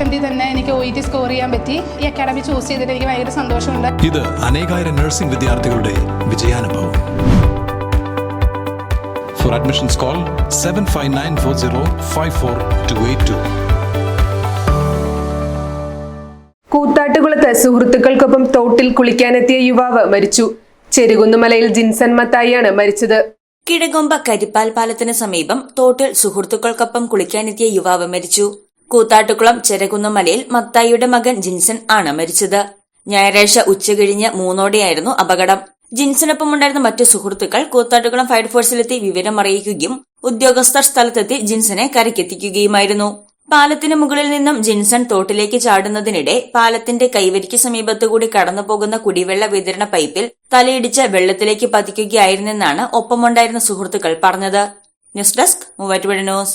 അറ്റംപ്റ്റിൽ തന്നെ എനിക്ക് O E T score ചെയ്യാൻ പറ്റി. ഈ അക്കാഡമി ചൂസ് ചെയ്തിട്ട് എനിക്ക് ഭയങ്കര സന്തോഷമുണ്ട്. ഇത് അനേകായിരം നഴ്സിംഗ് വിദ്യാർത്ഥികളുടെ വിജയാനുഭവം. For admissions call seven five nine four zero five four two eight two കൂത്താട്ടുകുളത്ത് സുഹൃത്തുക്കൾക്കൊപ്പം തോട്ടിൽ കുളിക്കാനെത്തിയ യുവാവ് മരിച്ചു. ചെരുകുന്നുമലയിൽ ജിൻസൻ മത്തായിയാണ് മരിച്ചത്. കിടകൊമ്പ കരിപ്പാൽ പാലത്തിന് സമീപം തോട്ടിൽ സുഹൃത്തുക്കൾക്കൊപ്പം കുളിക്കാനെത്തിയ യുവാവ് മരിച്ചു. കൂത്താട്ടുകുളം ചെരകുന്നമലയിൽ മത്തായിയുടെ മകൻ ജിൻസൺ ആണ് മരിച്ചത്. ഞായറാഴ്ച ഉച്ചകഴിഞ്ഞ് മൂന്നോടെയായിരുന്നു അപകടം. ജിൻസനൊപ്പമുണ്ടായിരുന്ന മറ്റു സുഹൃത്തുക്കൾ കൂത്താട്ടുകുളം ഫയർഫോഴ്സിലെത്തി വിവരം അറിയിക്കുകയും ഉദ്യോഗസ്ഥർ സ്ഥലത്തെത്തി ജിൻസനെ കരയ്ക്കെത്തിക്കുകയുമായിരുന്നു. പാലത്തിന് മുകളിൽ നിന്നും ജിൻസൺ തോട്ടിലേക്ക് ചാടുന്നതിനിടെ പാലത്തിന്റെ കൈവരിക്ക് സമീപത്തുകൂടി കടന്നുപോകുന്ന കുടിവെള്ള വിതരണ പൈപ്പിൽ തലയിടിച്ച് വെള്ളത്തിലേക്ക് പതിക്കുകയായിരുന്നെന്നാണ് ഒപ്പമുണ്ടായിരുന്ന സുഹൃത്തുക്കൾ പറഞ്ഞത്. News desk Muvattupuzha news.